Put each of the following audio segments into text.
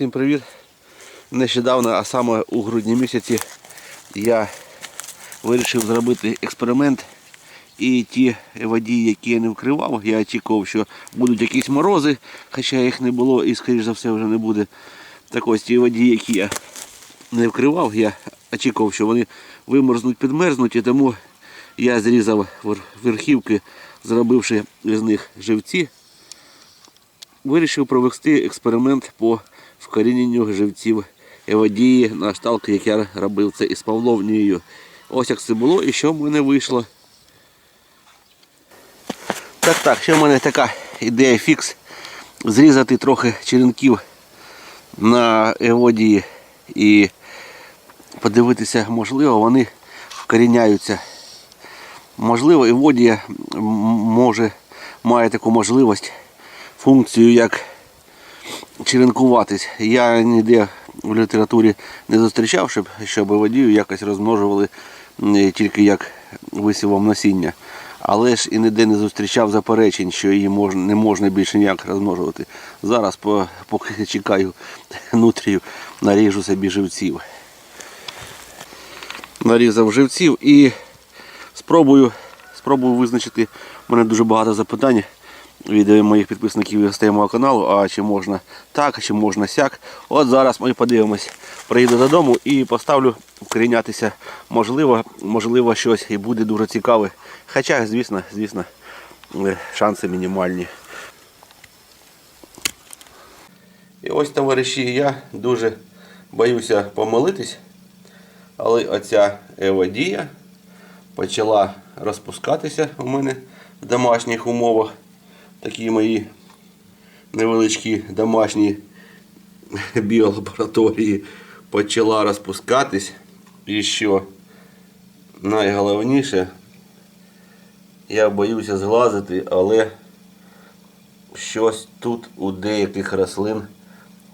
Всім привіт! Нещодавно, а саме у грудні місяці, я вирішив зробити експеримент. І ті водії, які я не вкривав, я очікував, що будуть якісь морози, хоча їх не було і, скоріш за все, вже не буде. Так ось ті водії, які я не вкривав, я очікував, що вони вимерзнуть, підмерзнуть, і тому я зрізав верхівки, зробивши з них живці вирішив провести експеримент по вкоріненню живців еводії на шталк, як я робив це із Павловнією. Ось як це було і що в мене вийшло. Так, так, ще в мене така ідея фікс. Зрізати трохи черенків на еводії і подивитися, можливо, вони вкоріняються. Можливо, еводія може має таку можливість функцію як черенкуватись. Я ніде в літературі не зустрічав, щоб, щоб водію якось розмножували тільки як висівом насіння. Але ж і ніде не зустрічав заперечень, що її можна, не можна більше ніяк розмножувати. Зараз, поки чекаю нутрію, наріжу собі живців. Нарізав живців і спробую, спробую визначити. У мене дуже багато запитань від моїх підписників і гостей мого каналу, а чи можна так, чи можна сяк. От зараз ми подивимось. Приїду додому і поставлю вкорінятися. Можливо, можливо, щось і буде дуже цікаве. Хоча, звісно, звісно, е, шанси мінімальні. І ось, товариші, я дуже боюся помилитись, але оця еводія почала розпускатися у мене в домашніх умовах. Такі мої невеличкі домашні біолабораторії почала розпускатись. І що найголовніше, я боюся зглазити, але щось тут у деяких рослин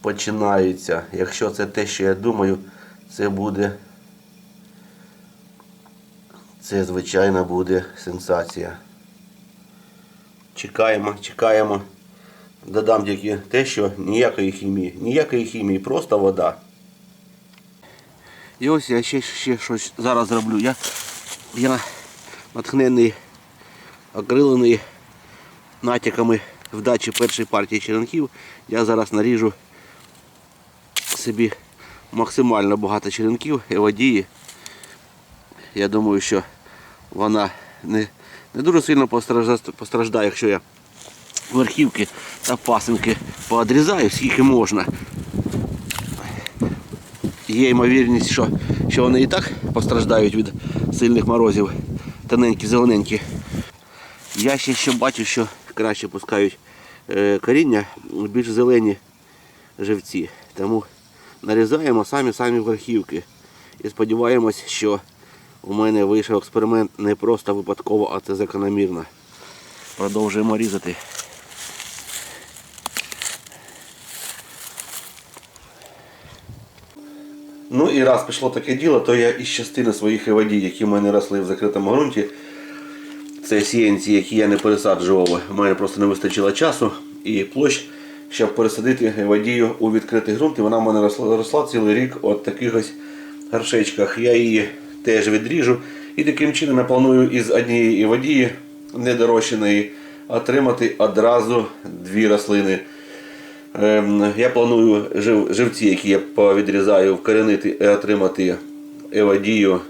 починається. Якщо це те, що я думаю, це буде. Це, звичайно, буде сенсація. Чекаємо, чекаємо. Додам тільки те, що ніякої хімії. Ніякої хімії, просто вода. І ось я ще, ще щось зараз зроблю. Я, я натхнений, окрилений натяками вдачі першої партії черенків. Я зараз наріжу собі максимально багато черенків і водії. Я думаю, що вона не, не дуже сильно постраждає, якщо я верхівки та пасинки поодрізаю, скільки можна. Є ймовірність, що, що вони і так постраждають від сильних морозів, тоненькі, зелененькі. Я ще що бачу, що краще пускають е, коріння, більш зелені живці. Тому нарізаємо самі-самі верхівки. І сподіваємось, що у мене вийшов експеримент не просто випадково, а це закономірно. Продовжуємо різати. Ну і раз пішло таке діло, то я із частини своїх водій, які в мене росли в закритому ґрунті, це сіянці, які я не пересаджував, у мене просто не вистачило часу і площ, щоб пересадити водію у відкритий ґрунт. І вона в мене росла, росла цілий рік от таких ось горшечках. Я її теж відріжу. І таким чином я планую із однієї водії недорощеної отримати одразу дві рослини. Ем, Я планую жив, живці, які я повідрізаю, вкоренити і отримати еводію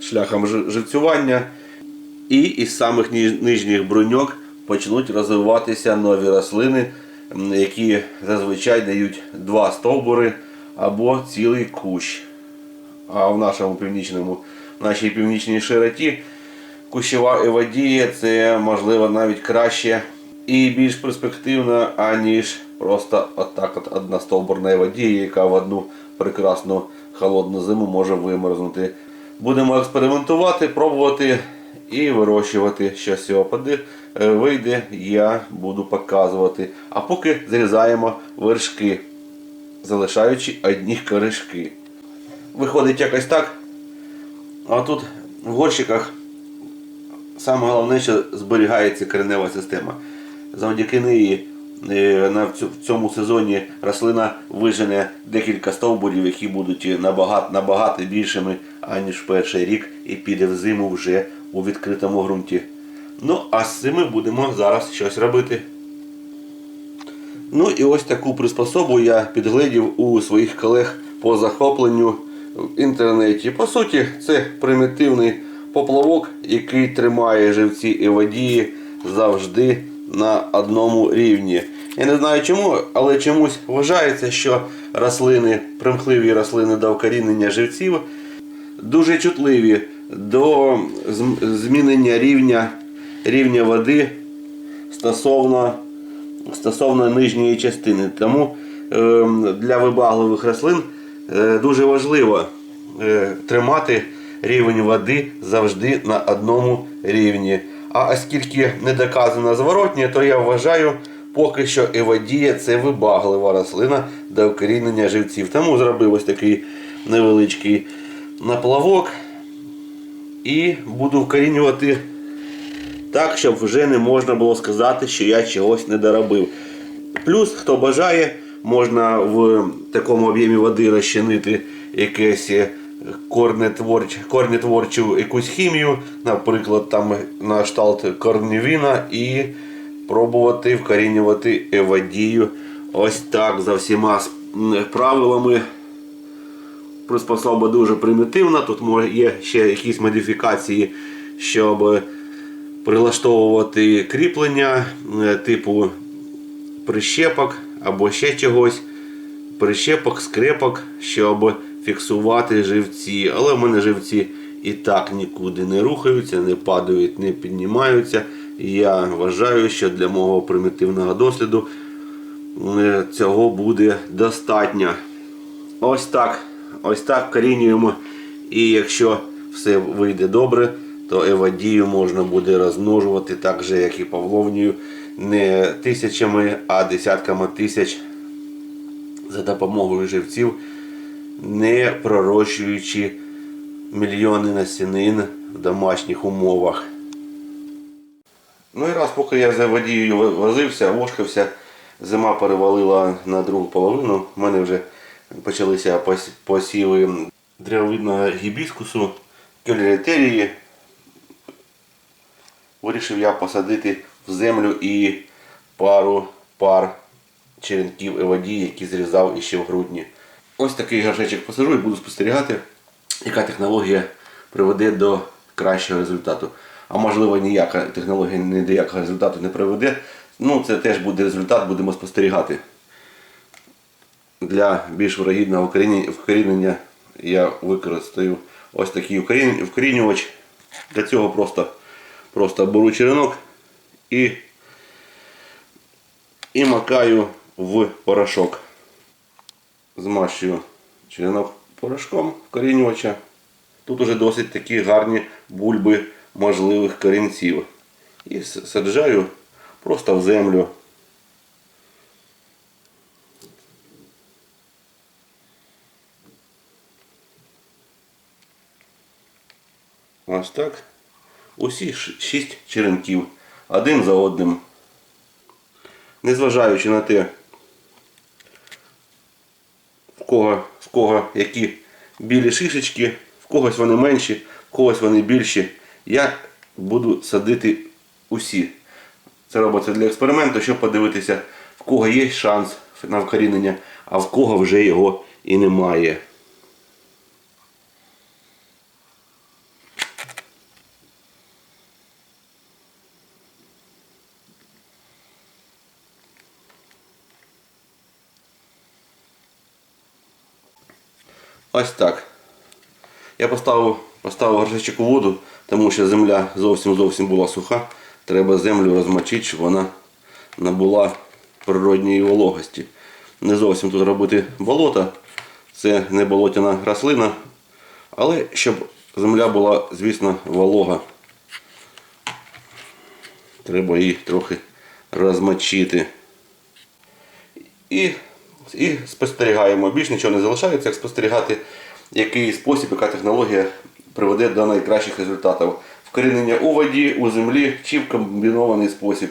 шляхом живцювання. І із самих нижніх бруньок почнуть розвиватися нові рослини, які зазвичай дають два стовбури або цілий кущ. А в нашому північному, нашій північній широті кущова еводія це можливо навіть краще і більш перспективно, аніж просто отак от одна стовбурна еводія, яка в одну прекрасну холодну зиму може вимерзнути. Будемо експериментувати, пробувати і вирощувати. Що з цього поди- е, вийде, я буду показувати. А поки зрізаємо вершки, залишаючи одні коришки. Виходить якось так. А тут в горщиках саме головне, що зберігається коренева система. Завдяки неї е, в цьому сезоні рослина вижене декілька стовбурів, які будуть набагато, набагато більшими, аніж перший рік, і піде в зиму вже у відкритому ґрунті. Ну, а з цими будемо зараз щось робити. Ну і ось таку приспособу я підглядів у своїх колег по захопленню в інтернеті. По суті, це примітивний поплавок, який тримає живці і водії завжди на одному рівні. Я не знаю чому, але чомусь вважається, що рослини, примхливі рослини до вкорінення живців дуже чутливі до зм- змінення рівня, рівня води стосовно стосовно нижньої частини. Тому е, для вибагливих рослин дуже важливо е, тримати рівень води завжди на одному рівні. А оскільки не доказано зворотнє, то я вважаю, поки що еводія це вибаглива рослина до вкорінення живців. Тому зробив ось такий невеличкий наплавок і буду вкорінювати так, щоб вже не можна було сказати, що я чогось не доробив. Плюс, хто бажає, можна в такому об'ємі води розчинити якесь е, корнетворчу якусь хімію, наприклад, там на кшталт корнівіна, і пробувати вкорінювати евадію ось так за всіма правилами. Приспособа дуже примітивна. Тут є ще якісь модифікації, щоб прилаштовувати кріплення е, типу прищепок або ще чогось. Прищепок, скрепок, щоб фіксувати живці. Але в мене живці і так нікуди не рухаються, не падають, не піднімаються. Я вважаю, що для мого примітивного досліду е, цього буде достатньо. Ось так. Ось так корінюємо. І якщо все вийде добре, то евадію можна буде розмножувати так же, як і павловнію, не тисячами, а десятками тисяч за допомогою живців, не пророщуючи мільйони насінин в домашніх умовах. Ну і раз, поки я за водією возився, вошкався, зима перевалила на другу половину. У мене вже почалися посіви древовидного гібіскусу, келерітерії. Вирішив я посадити в землю і пару пар черенків еводії, які зрізав іще в грудні. Ось такий горшечок посажу і буду спостерігати, яка технологія приведе до кращого результату. А можливо ніяка технологія ні до якого результату не приведе. Ну, це теж буде результат, будемо спостерігати. Для більш вирогідного вкорінення я використаю ось такий вкорінювач. Для цього просто, просто беру черенок і, і макаю в порошок. Змащую черенок порошком вкорінювача. Тут уже досить такі гарні бульби можливих корінців. І саджаю просто в землю. Ось так. Усі шість черенків. Один за одним. Незважаючи на те, в кого, в кого які білі шишечки, в когось вони менші, в когось вони більші. Я буду садити усі. Це робиться для експерименту, щоб подивитися, в кого є шанс на вкорінення, а в кого вже його і немає. Ось так. Я поставив, поставив горшечок у воду, тому що земля зовсім зовсім була суха. Треба землю розмочити, щоб вона набула природньої вологості. Не зовсім тут робити болото, це не болотяна рослина, але щоб земля була, звісно, волога. Треба її трохи розмочити. І, і спостерігаємо. Більш нічого не залишається, як спостерігати, який спосіб, яка технологія приведе до найкращих результатів. Вкорінення у воді, у землі чи в комбінований спосіб.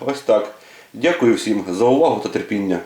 Ось так. Дякую всім за увагу та терпіння.